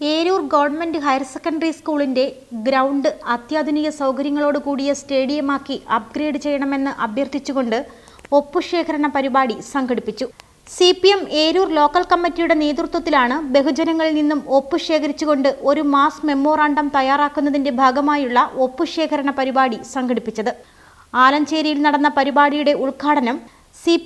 Eroor government higher secondary സ്കൂളിന്റെ ground അത്യാധുനിക സൗകര്യങ്ങളോട് കൂടിയ സ്റ്റേഡിയമാക്കി അപ്ഗ്രേഡ് ചെയ്യണമെന്ന് അഭ്യർത്ഥിച്ചുകൊണ്ട് ഒപ്പുശേഖരണ പരിപാടി സംഘടിപ്പിച്ചു. C P M Eroor local കമ്മിറ്റിയുടെ നേതൃത്വത്തിലാണ് ബഹുജനങ്ങളിൽ നിന്നും ഒപ്പ് ശേഖരിച്ചുകൊണ്ട് ഒരു മാസ് മെമ്മോറാണ്ടം തയ്യാറാക്കുന്നതിന്റെ ഭാഗമായുള്ള ഒപ്പുശേഖരണ പരിപാടി സംഘടിപ്പിച്ചത്. ആലഞ്ചേരിയിൽ നടന്ന പരിപാടിയുടെ ഉദ്ഘാടനം C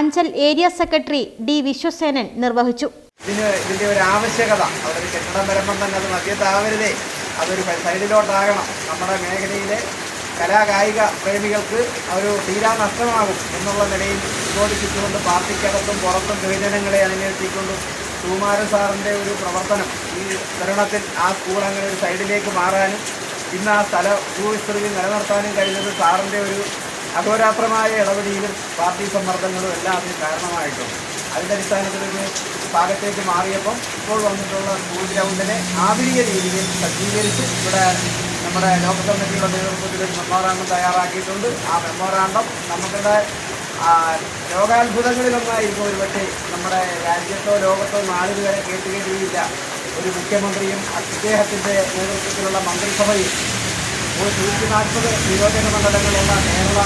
Anchal area secretary D Viswasenan നിർവഹിച്ചു. ഇതിന് ഇതിന്റെ ഒരു ആവശ്യകത. അവിടെ ഒരു കെട്ടിടം വരുമ്പം തന്നെ അത് മധ്യത്താവരുതേ. അതൊരു സൈഡിലോട്ടാകണം. നമ്മുടെ മേഖലയിലെ കലാകായിക പ്രേമികൾക്ക് ഒരു തീരാ നഷ്ടമാകും എന്നുള്ള നിലയിൽ ഉദ്ബോധിപ്പിച്ചുകൊണ്ട് പാർട്ടിക്കകത്തും പുറത്തും ബഹുജനങ്ങളെ അണിനിരത്തിക്കൊണ്ടും സുകുമാരൻ സാറിന്റെ ഒരു പ്രവർത്തനം ഈ തരുണത്തിൽ ആ സ്കൂൾ അങ്ങനെ ഒരു സൈഡിലേക്ക് മാറാനും ഇന്ന് ആ സ്ഥല ഭൂവിസ്തൃതി നിലനിർത്താനും കഴിഞ്ഞത് സാറിന്റെ ഒരു അഹോരാത്രമായ ഇടപെടലും പാർട്ടി സമ്മർദ്ദങ്ങളും എല്ലാം അതിന് കാരണമായിട്ടുണ്ട്. അതിന്റെ അടിസ്ഥാനത്തിൽ ഒരു ഭാഗത്തേക്ക് മാറിയപ്പം ഇപ്പോൾ വന്നിട്ടുള്ള സ്കൂൾ ഗ്രൗണ്ടിനെ ആധുനിക രീതിയിൽ സജ്ജീകരിച്ച് ഇവിടെ നമ്മുടെ ലോക കമ്മിറ്റിയുടെ നേതൃത്വത്തിൽ ഒരു മെമ്മോറാണ്ടം തയ്യാറാക്കിയിട്ടുണ്ട്. ആ മെമ്മോറാണ്ടം നമുക്കിവിടെ ആ, ലോകാത്ഭുതങ്ങളിലൊന്നായിരിക്കും ഒരു പക്ഷേ നമ്മുടെ രാജ്യത്തോ ലോകത്തോ നാളിൽ വരെ കേട്ടുകേട്ടിയില്ല. ഒരു മുഖ്യമന്ത്രിയും അദ്ദേഹത്തിന്റെ നേതൃത്വത്തിലുള്ള മന്ത്രിസഭയും ഒരു നൂറ്റി നാൽപ്പത് നിയോജക മണ്ഡലങ്ങളുള്ള കേരള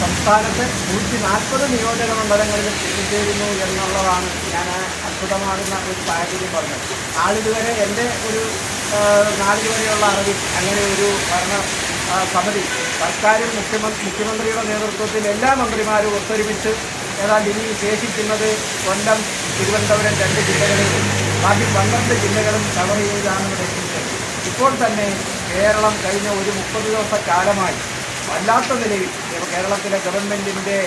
സംസ്ഥാനത്ത് നൂറ്റി നാൽപ്പത് നിയോജക മണ്ഡലങ്ങളിൽ എത്തിച്ചേരുന്നു എന്നുള്ളതാണ് ഞാൻ അത്ഭുതമാകുന്ന ഒരു സാഹചര്യം പറഞ്ഞത്. നാളിതുവരെ എന്റെ ഒരു നാളിതുവരെയുള്ള അറിവിൽ അങ്ങനെ ഒരു ഭരണ സമിതി സർക്കാരും മുഖ്യമന്ത്രി മുഖ്യമന്ത്രിയുടെ നേതൃത്വത്തിൽ എല്ലാ മന്ത്രിമാരും ഒത്തൊരുമിച്ച് ഏതാണ്ട് ഇനി ശേഷിക്കുന്നത് കൊല്ലം തിരുവനന്തപുരം രണ്ട് ജില്ലകളിലും ബാക്കി പന്ത്രണ്ട് ജില്ലകളും കവർ ചെയ്താണ് ഇപ്പോൾ തന്നെ കേരളം കഴിഞ്ഞ ഒരു മുപ്പത് ദിവസ കാലമായി വല്ലാത്ത നിലയിൽ കേരളത്തിലെ ഗവൺമെന്റിന്റെ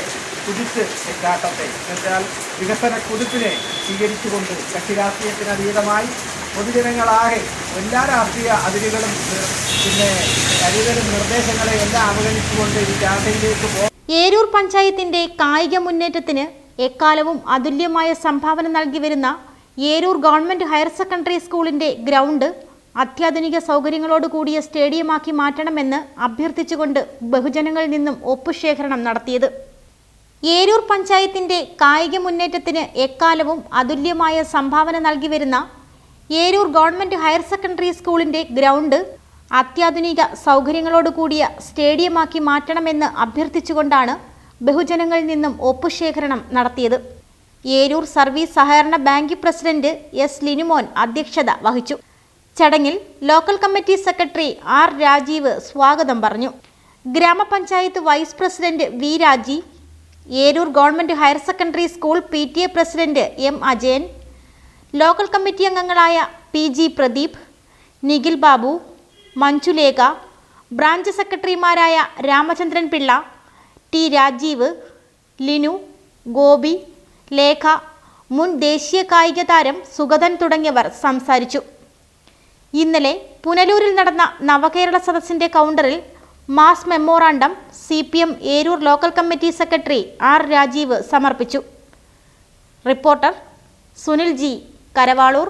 കുതിച്ച് ചാട്ടത്തെ എന്നുവെച്ചാൽ വികസന കുതിപ്പിനെ സ്വീകരിച്ചുകൊണ്ട് കക്ഷി രാഷ്ട്രീയത്തിന് അതീതമായി പൊതുജനങ്ങളാകെ എല്ലാ രാഷ്ട്രീയ അതിരുകളും പിന്നെ അരുതലും നിർദ്ദേശങ്ങളെ എല്ലാം അവഗണിച്ചുകൊണ്ട് ഈ ജാഥയിലേക്ക് പോകും ഏരൂർ പഞ്ചായത്തിന്റെ കായിക മുന്നേറ്റത്തിന് എക്കാലവും അതുല്യമായ സംഭാവന നൽകി വരുന്ന ഏരൂർ ഗവൺമെന്റ് ഹയർ സെക്കൻഡറി സ്കൂളിന്റെ ഗ്രൗണ്ട് അത്യാധുനിക സൗകര്യങ്ങളോട് കൂടിയ സ്റ്റേഡിയമാക്കി മാറ്റണമെന്ന് അഭ്യർത്ഥിച്ചുകൊണ്ട് ബഹുജനങ്ങളിൽ നിന്നും ഒപ്പുശേഖരണം നടത്തിയത്. ഏരൂർ പഞ്ചായത്തിന്റെ കായിക മുന്നേറ്റത്തിന് എക്കാലവും അതുല്യമായ സംഭാവന നൽകി വരുന്ന ഏരൂർ ഗവൺമെന്റ് ഹയർ സെക്കൻഡറി സ്കൂളിന്റെ ഗ്രൗണ്ട് അത്യാധുനിക സൗകര്യങ്ങളോട് കൂടിയ സ്റ്റേഡിയമാക്കി മാറ്റണമെന്ന് അഭ്യർത്ഥിച്ചുകൊണ്ടാണ് ബഹുജനങ്ങളിൽ നിന്നും ഒപ്പുശേഖരണം നടത്തിയത്. ഏരൂർ സർവീസ് സഹകരണ ബാങ്ക് പ്രസിഡന്റ് എസ് ലിനുമോൻ അധ്യക്ഷത വഹിച്ചു. ചടങ്ങിൽ local committee secretary R Rajeev സ്വാഗതം പറഞ്ഞു. ഗ്രാമപഞ്ചായത്ത് vice president V Raji Eroor government higher secondary school P T A president M Ajayan local committee അംഗങ്ങളായ P G Pradeep Nikhil Babu Manjulekha branch സെക്രട്ടറിമാരായ Ramachandran Pillai T Rajeev Linu Gopi Lekha മുൻ ദേശീയ കായിക താരം സുഗതൻ തുടങ്ങിയവർ സംസാരിച്ചു. ഇന്നലെ പുനലൂരിൽ നടന്ന നവകേരള സദസ്സിന്റെ കൗണ്ടറിൽ mass memorandum C P M Eroor local committee secretary R Rajeev സമർപ്പിച്ചു. Reporter Sunil G Karavaloor